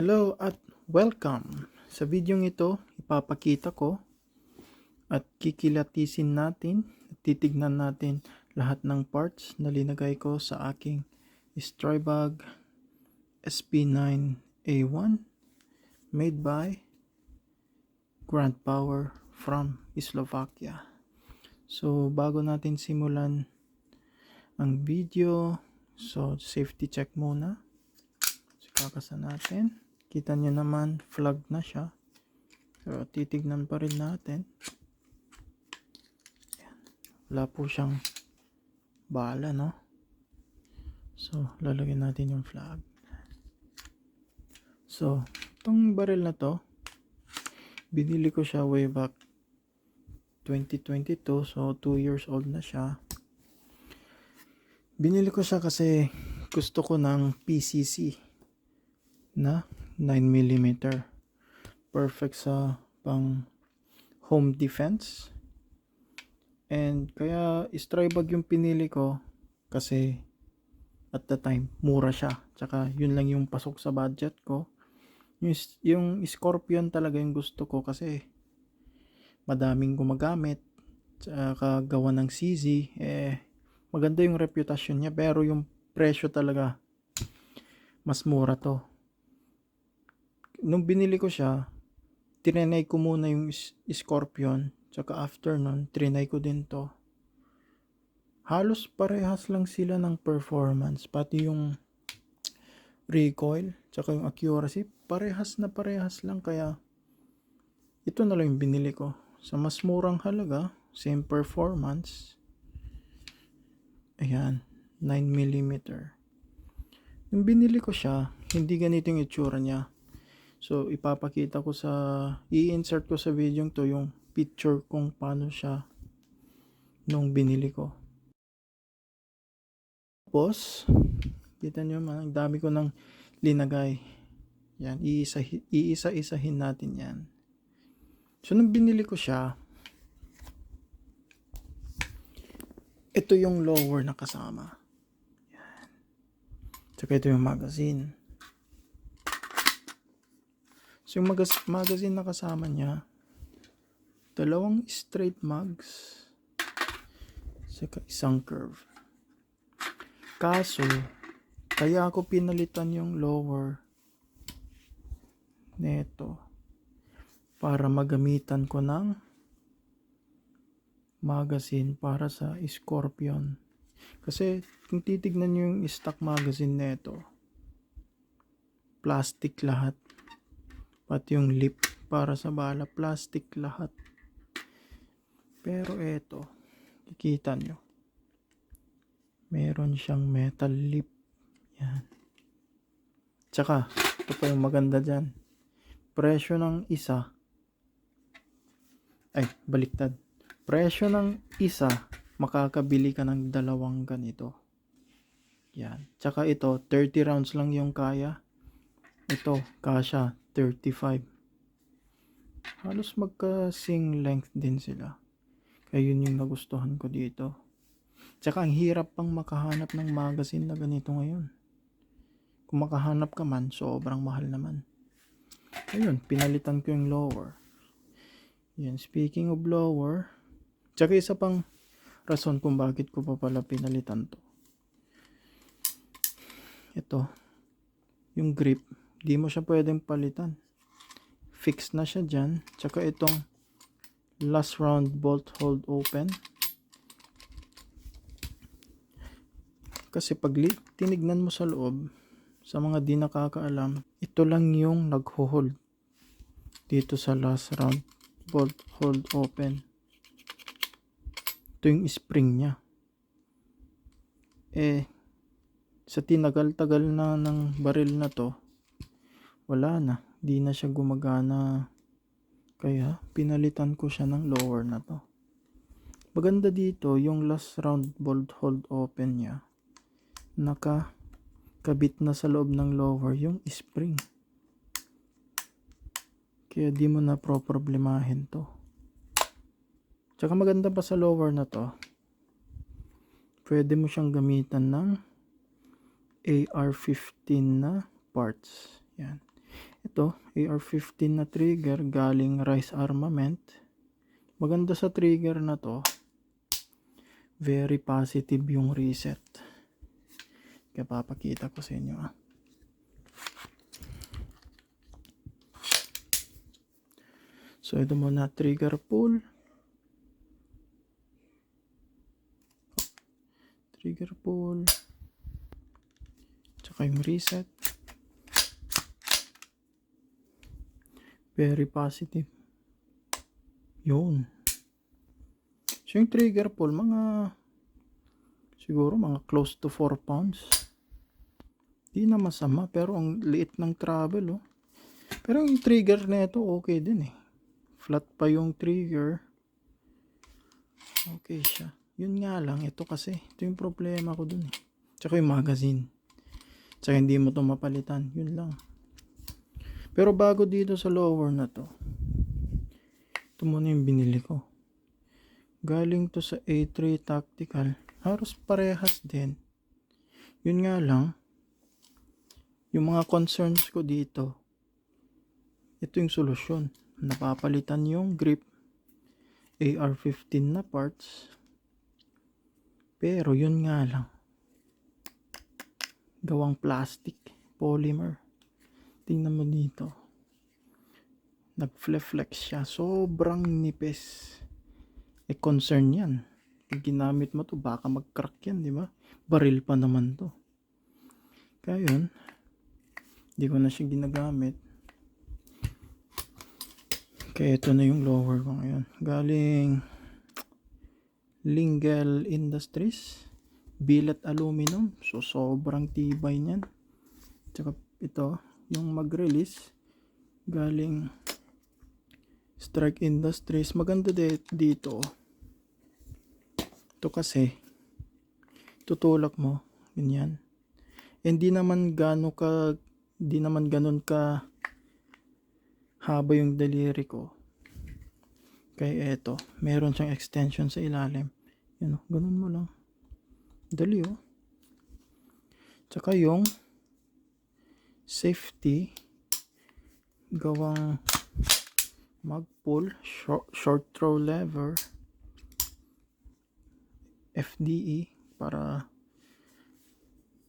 Hello at welcome. Sa videong ito, ipapakita ko at kikilatisin natin, at titignan natin lahat ng parts na linagay ko sa aking Strybag SP9A1 made by Grand Power from Slovakia. So, bago natin simulan ang video, so safety check muna. So, kakasan natin. Kita nyo naman, flag na siya. Pero titignan pa rin natin. Ayan. Wala po siyang bala, no? So, lalagyan natin yung flag. So, itong barrel na to, binili ko siya way back 2022. So, 2 years old na siya. Binili ko siya kasi gusto ko ng PCC na 9mm. Perfect sa pang home defense. And kaya Strybag yung pinili ko kasi at the time mura siya. Tsaka yun lang yung pasok sa budget ko. Yung, yung Scorpion talaga yung gusto ko kasi madaming gumagamit. Tsaka gawa ng CZ. Eh, maganda yung reputasyon niya pero yung presyo talaga mas mura to nung binili ko siya, tinenay ko muna yung Scorpion. Tsaka after nun, trinay ko din to. Halos parehas lang sila ng performance. Pati yung recoil, tsaka yung accuracy, parehas na parehas lang. Kaya, ito na lang yung binili ko. Sa mas murang halaga, same performance. Ayan, 9mm. Nung binili ko siya, hindi ganito yung itsura niya. So, ipapakita ko sa, i-insert ko sa video to yung picture kung paano siya nung binili ko. Tapos, kita nyo man, ang dami ko nang linagay. Yan, iisa, iisa-isahin natin yan. So, nung binili ko siya, ito yung lower na kasama. Yan. Tsaka ito yung magazine. So yung magaz- magazine na kasama niya, dalawang straight mags, saka isang curve. Kaso, kaya ako pinalitan yung lower neto para magamitan ko ng magazine para sa Scorpion. Kasi kung titignan nyo yung stock magazine neto, plastic lahat. Pati yung lip para sa bala, plastic lahat. Pero eto, kikita nyo. Meron siyang metal lip. Yan. Tsaka, ito pa yung maganda dyan. Presyo ng isa. Ay, baliktad. Presyo ng isa, makakabili ka ng dalawang ganito. Yan. Tsaka ito, 30 rounds lang yung kaya. Ito, kasha, 35. Halos magka-sing length din sila. Kaya yun yung nagustuhan ko dito. Tsaka ang hirap pang makahanap ng magazine na ganito ngayon. Kung makahanap ka man, sobrang mahal naman. Ayun, pinalitan ko yung lower. Yan, speaking of lower, tsaka isa pang rason kung bakit ko pa pala pinalitan to. Ito, yung grip, di mo siya pwedeng palitan. Fix na siya dyan. Tsaka itong last round bolt hold open. Kasi pag tinignan mo sa loob, sa mga di nakakaalam, ito lang yung nagho-hold dito sa last round bolt hold open. Ito yung spring niya. Eh, sa tinagal-tagal na ng baril na to, wala na. Di na siya gumagana. Kaya, pinalitan ko siya ng lower na to. Maganda dito, yung last round bolt hold open niya, naka kabit na sa loob ng lower yung spring. Kaya di mo na problemahin to. Tsaka maganda pa sa lower na to, pwede mo siyang gamitan ng AR-15 na parts. Yan. Ito, AR-15 na trigger galing Rice Armament. Maganda sa trigger na to. Very positive yung reset. Kaya papakita ko sa inyo ah. So ito muna trigger pull. Trigger pull. Tsaka yung reset. Very positive. Yun. So yung trigger pull, mga siguro mga close to 4 pounds. Di na masama, pero ang liit ng travel, oh. Pero yung trigger na ito, okay din eh. Flat pa yung trigger. Okay siya. Yun nga lang, ito kasi. Ito yung problema ko dun eh. Tsaka yung magazine. Tsaka hindi mo to mapalitan. Yun lang. Pero bago dito sa lower na to, ito muna yung binili ko. Galing to sa A3 Tactical. Halos parehas din. Yun nga lang, yung mga concerns ko dito, ito yung solusyon. Napapalitan yung grip AR-15 na parts. Pero yun nga lang, gawang plastic, polymer. Tingnan mo dito. Nag-flex siya. Sobrang nipis. Eh, concern yan. Pag ginamit mo to, baka mag-crack yan, di ba? Baril pa naman to. Kaya yun, hindi ko na siya ginagamit. Kaya ito na yung lower ko ngayon. Galing Lingel Industries. Billet aluminum. So, sobrang tibay niyan. Tsaka ito, yung mag-release. Galing Strike Industries. Maganda dito. Ito kasi, tutulak mo. Ganyan. Hindi naman gano ka, hindi naman ganon ka haba yung daliri ko. Kaya eto, meron siyang extension sa ilalim. Yan o, ganun mo lang. Dali oh. Tsaka yung safety gawang mag-pull, short, short throw lever, FDE para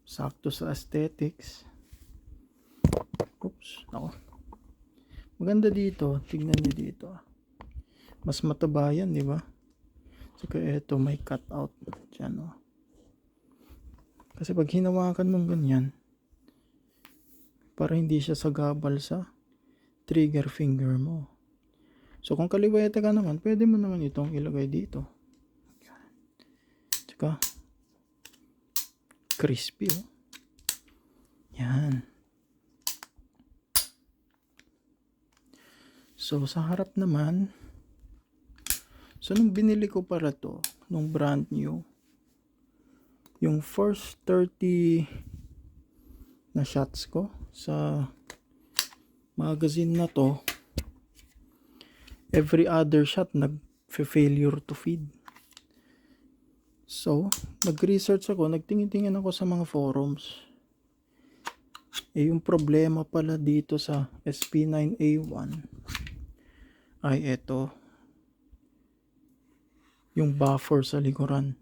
sakto sa aesthetics. Oops, ako. Maganda dito, tignan niyo dito. Mas mataba yan, di ba? Saka eto, may cutout. Diyan, oh. Kasi pag hinawakan mong ganyan, para hindi siya sagabal sa trigger finger mo. So, kung kaliwete ka naman, pwede mo naman itong ilagay dito. Tsaka, crispy, oh. Yan. So, sa harap naman, so nung binili ko para to, nung brand new, yung first 30 na shots ko sa magazine na to, every other shot nag-failure to feed. So, nag-research ako, nagtingin-tingin ako sa mga forums. Eh, yung problema pala dito sa SP9A1 ay ito yung buffer sa likuran.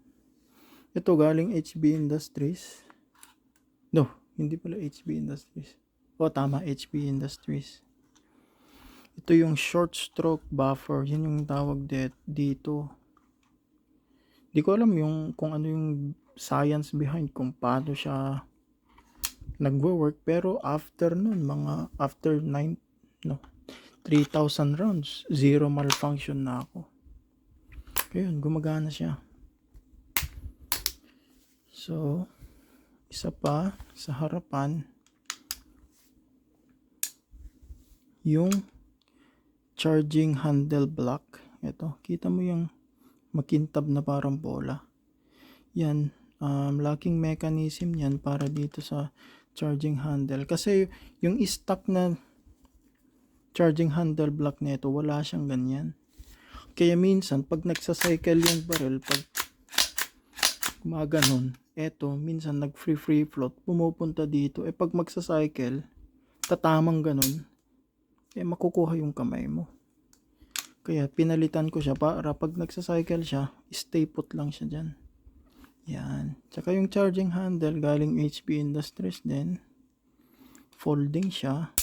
Ito galing HB Industries. No, hindi pala HB Industries. O tama, HB Industries. Ito yung short stroke buffer. Yan yung tawag de- dito. Di ko alam yung kung ano yung science behind kung paano siya nagwo-work pero after nun mga after 9 no 3,000 rounds zero malfunction na ako kaya yun gumagana siya so isa pa sa harapan yung charging handle block. Ito kita mo yung makintab na parang bola. Yan um, locking mechanism yan para dito sa charging handle. Kasi yung stock na charging handle block nito wala siyang ganyan. Kaya minsan pag nagsacycle yung barrel pag gumaganon eto minsan nag free free float pumupunta dito eh pag magsacycle tatamang ganun eh makukuha yung kamay mo. Kaya pinalitan ko siya para pag nagsacycle siya, stay put lang siya dyan. Yan. Tsaka yung charging handle galing HP Industries din. Folding siya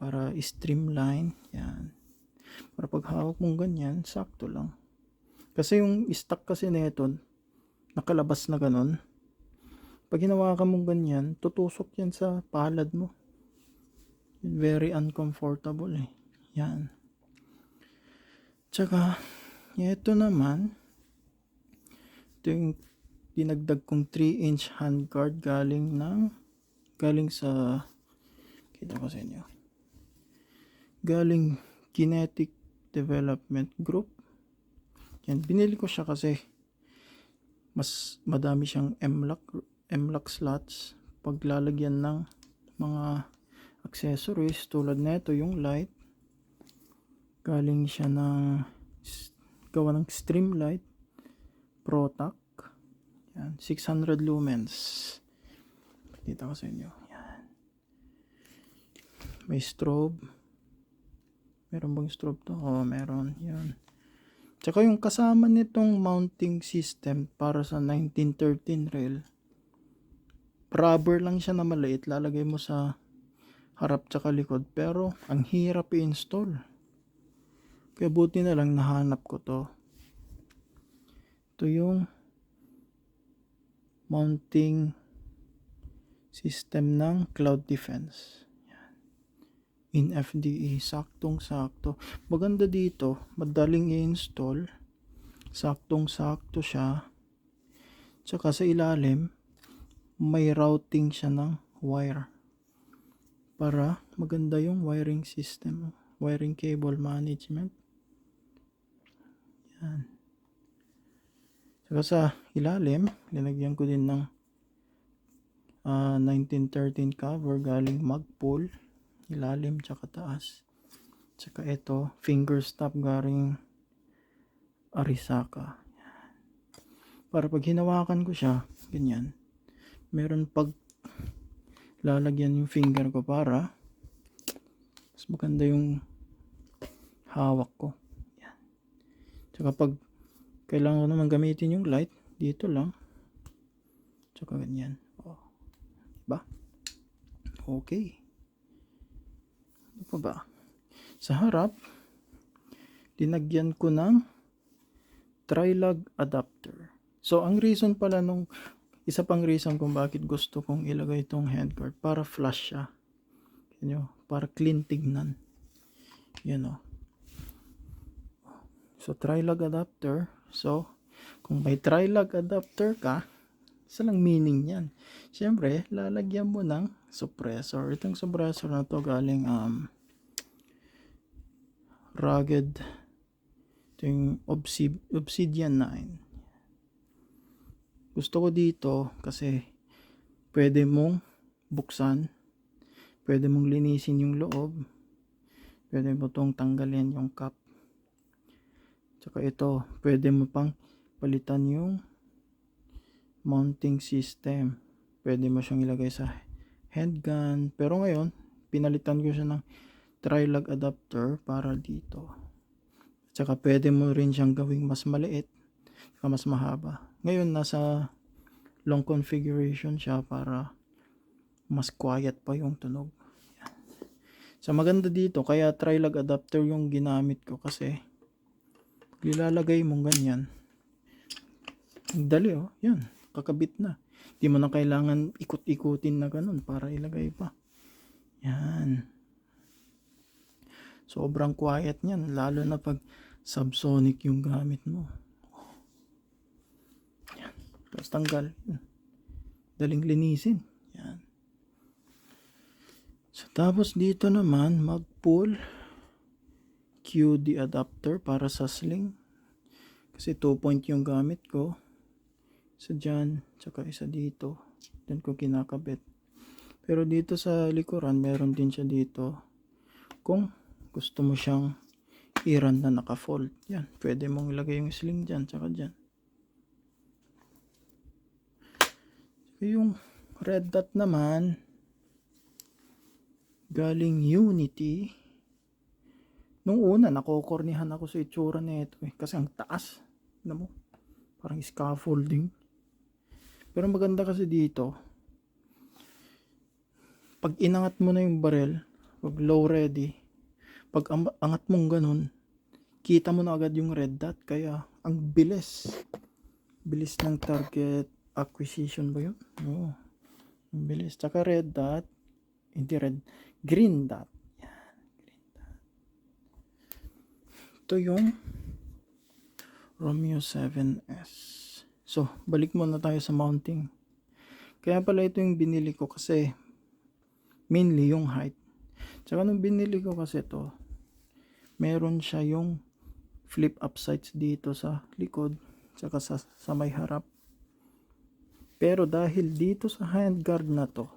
para streamline. Yan. Para pag hawak mong ganyan, sakto lang. Kasi yung stock kasi nito, nakalabas na ganun. Pag hinawakan mong ganyan, tutusok yan sa palad mo. Very uncomfortable eh. Yan. Tsaka, ito naman, ito yung dinagdag kong 3 inch handguard galing ng galing sa kita ko sa inyo galing Kinetic Development Group yan binili ko siya kasi mas madami siyang M-lock M-lock slots paglalagyan ng mga accessories tulad nito yung light galing siya ng gawa ng Streamlight Protac yan, 600 lumens. Pakita ko sa inyo. Yan. May strobe. Meron bang strobe to? Oo, meron. Yan. Tsaka yung kasama nitong mounting system para sa 1913 rail. Rubber lang siya na maliit. Lalagay mo sa harap tsaka likod. Pero, ang hirap i-install. Kaya buti na lang nahanap ko to. Ito yung mounting system ng cloud defense. In FDE, saktong sakto. Maganda dito, madaling i-install. Saktong sakto siya. Tsaka sa ilalim, may routing siya ng wire. Para maganda yung wiring system. Wiring cable management. Yan. Saka sa ilalim, linagyan ko din ng ah, 1913 cover galing Magpul. Ilalim tsaka taas. Tsaka ito, finger stop galing Arisaka. Para pag hinawakan ko siya, ganyan. Meron pag lalagyan yung finger ko para mas maganda yung hawak ko. Yan. Tsaka pag kailangan ko naman gamitin yung light dito lang tsaka ganyan oh. diba okay ano pa ba? Sa harap dinagyan ko ng trilog adapter. So ang reason pala nung isa pang reason kung bakit gusto kong ilagay itong handguard para flush siya. Yun yun, para clean tignan. Yan o. So, trilog adapter. So, kung may trilog adapter ka, isa lang meaning yan. Siyempre, lalagyan mo ng suppressor. Itong suppressor na to galing um, rugged ito yung Obsid- Obsidian 9. Gusto ko dito kasi pwede mong buksan, pwede mong linisin yung loob, pwede mo tong tanggalin yung cap Tsaka ito, pwede mo pang palitan yung mounting system. Pwede mo siyang ilagay sa handgun. Pero ngayon, pinalitan ko siya ng trilog adapter para dito. Tsaka pwede mo rin siyang gawing mas maliit, tsaka mas mahaba. Ngayon, nasa long configuration siya para mas quiet pa yung tunog. Yan. So maganda dito, kaya trilog adapter yung ginamit ko kasi ilalagay mong ganyan ang dali oh yan kakabit na di mo na kailangan ikot-ikutin na ganun para ilagay pa. Yan. Sobrang quiet niyan lalo na pag subsonic yung gamit mo. Yan. Tapos tanggal. Daling linisin. Yan. So tapos dito naman mag pull QD adapter para sa sling. Kasi 2 point yung gamit ko. Isa dyan, tsaka isa dito. Diyan ko kinakabit. Pero dito sa likuran, meron din siya dito. Kung gusto mo siyang iran na naka-fold. Yan, pwede mong ilagay yung sling dyan, tsaka dyan. Yung red dot naman, galing Unity Nung una, nakokornihan ako sa itsura nito eh. Kasi ang taas. Alam mo? Parang scaffolding. Pero maganda kasi dito, pag inangat mo na yung barrel, pag low ready, pag ang- angat mong ganun, kita mo na agad yung red dot. Kaya, ang bilis. Bilis ng target acquisition ba yun? Oo. Ang bilis. Tsaka red dot, hindi red, green dot. Yan, green dot. Ito yung Romeo 7S. So, balik muna tayo sa mounting. Kaya pala ito yung binili ko kasi mainly yung height. Tsaka nung binili ko kasi to, meron siya yung flip up sights dito sa likod, tsaka sa, sa may harap. Pero dahil dito sa handguard na to,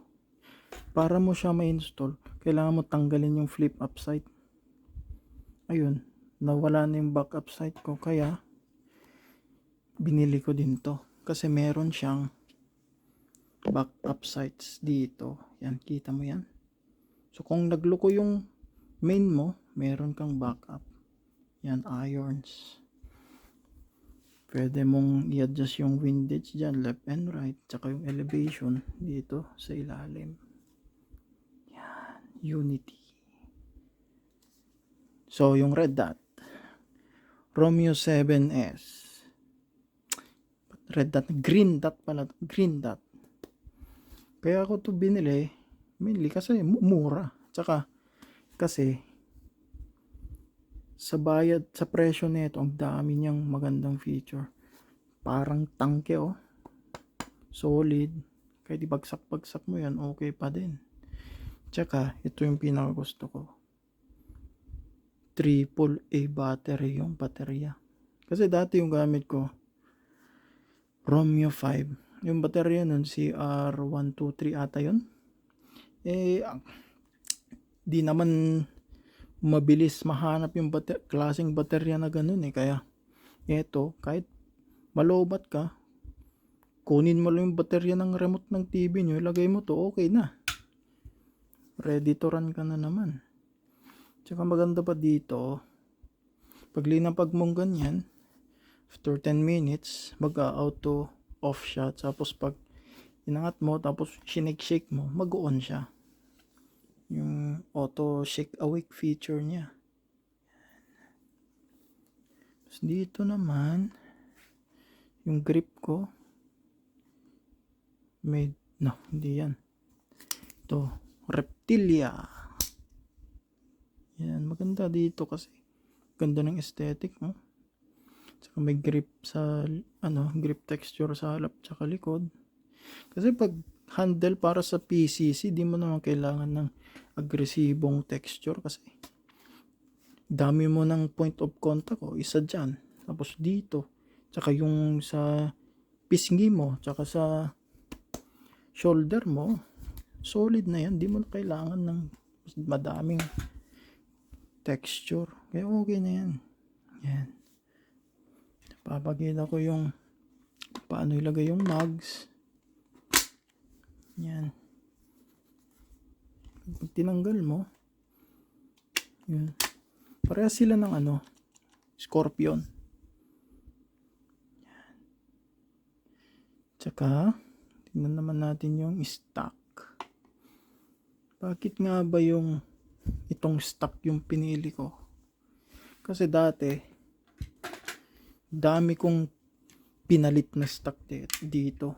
para mo siya ma-install, kailangan mo tanggalin yung flip up sight. Ayun, nawala na yung backup sight ko, kaya binili ko din to. Kasi meron siyang backup sights dito. Yan, kita mo yan. So, kung nagloko yung main mo, meron kang backup. Yan, irons. Pwede mong i-adjust yung windage dyan, left and right, tsaka yung elevation dito sa ilalim. Yan, unity. So, yung red dot, Romeo 7S. Red dot, green dot pala, green dot. Kaya ako to binili, mainly kasi mu- mura. Tsaka, kasi, sa bayad, sa presyo nito, ang dami niyang magandang feature. Parang tangke, oh. Solid. Kahit ibagsak-bagsak mo yan, okay pa din. Tsaka, ito yung pinaka gusto ko. Triple A battery yung baterya. Kasi dati yung gamit ko, Romeo 5. Yung baterya nun, CR123 ata yun. Eh, di naman mabilis mahanap yung bater- klaseng baterya na ganun eh. Kaya, eto, kahit malobat ka, kunin mo lang yung baterya ng remote ng TV nyo, ilagay mo to, okay na. Ready to run ka na naman. Tsaka maganda pa dito, pag linapag mong ganyan, after 10 minutes, mag-auto off siya. Tapos pag inangat mo, tapos shake-shake mo, mag-on siya. Yung auto shake awake feature niya. Tapos dito naman, yung grip ko, may, no, hindi yan. Ito, Reptilia. Yan, maganda dito kasi. Ganda ng aesthetic, no? Tsaka may grip sa, ano, grip texture sa harap tsaka likod. Kasi pag handle para sa PCC, di mo naman kailangan ng agresibong texture kasi dami mo ng point of contact o isa dyan. Tapos dito. Tsaka yung sa pisngi mo, tsaka sa shoulder mo, solid na yan. Di mo na kailangan ng madaming texture. Kaya okay na yan. Yan. Papakita ko yung paano ilagay yung mugs. Yan. Pag tinanggal mo, yun. Pareha sila ng ano, scorpion. Yan. Tsaka, tingnan naman natin yung stock. Bakit nga ba yung itong stock yung pinili ko? Kasi dati, dami kong pinalit na stock di- dito.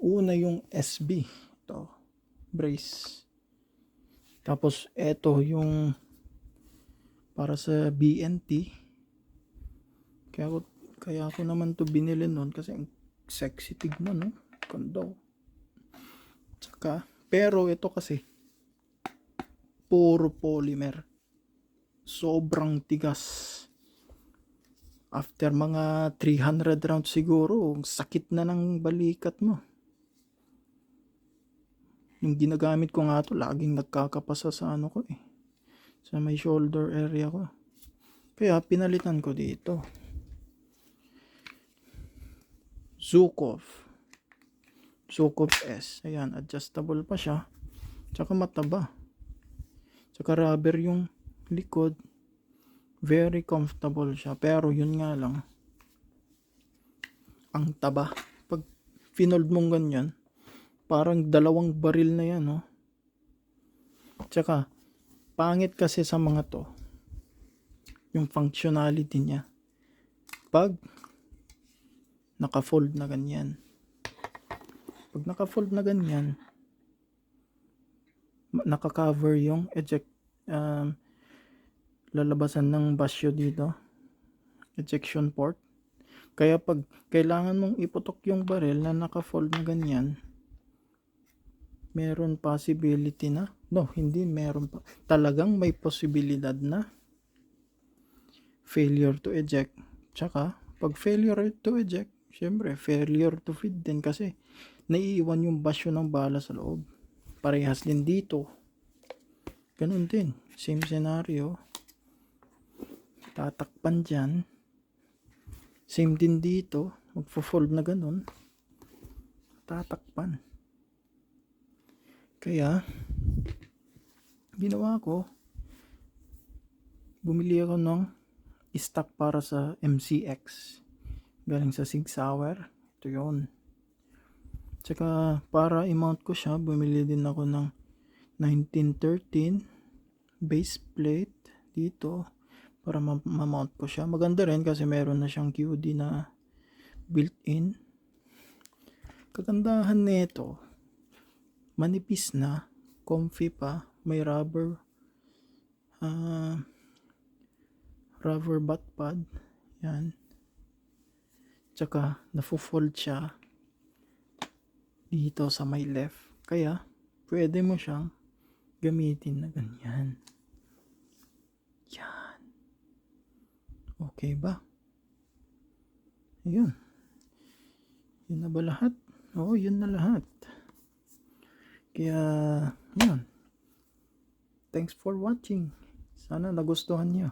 Una yung SB. Ito. Brace. Tapos, eto yung para sa BNT. Kaya ako, kaya ako naman to binili nun kasi ang sexy tignan, no? Kondo. Tsaka, pero ito kasi, puro polymer. Sobrang tigas. After mga 300 rounds siguro, sakit na ng balikat mo. Yung ginagamit ko nga to, laging nagkakapasa sa ano ko eh. Sa may shoulder area ko. Kaya pinalitan ko dito. Zukov. Zukov S. Ayan, adjustable pa siya. Tsaka mataba. Tsaka rubber yung likod. Very comfortable siya. Pero yun nga lang. Ang taba. Pag finold mong ganyan, parang dalawang baril na yan, oh. Tsaka, pangit kasi sa mga to, yung functionality niya. Pag naka-fold na ganyan. Pag naka-fold na ganyan, naka-cover yung eject um, lalabasan ng basyo dito. Ejection port. Kaya pag kailangan mong iputok yung barrel na naka-fold na ganyan meron possibility na. No hindi meron pa. Talagang may posibilidad na failure to eject. Tsaka pag failure to eject syempre failure to feed din kasi naiiwan yung basyo ng bala sa loob. Parehas din dito. Ganun din. Same scenario tatakpan dyan. Same din dito. Magfo-fold na ganun. Tatakpan. Kaya ginawa ko bumili ako ng stock para sa MCX galing sa Sig Sauer. Ito yon tsaka para i-mount ko siya bumili din ako ng 1913 base plate dito para ma- ma-mount ko siya. Maganda rin kasi meron na siyang QD na built-in. Kagandahan nito manipis na comfy pa may rubber ah rubber butt pad yan. Tsaka nafo-fold siya dito sa may left. Kaya pwede mo siyang gamitin na ganyan. Yan okay ba? Ayun. Yun na ba lahat? Oo yun na lahat. Kaya yun. Thanks for watching. Sana nagustuhan niyo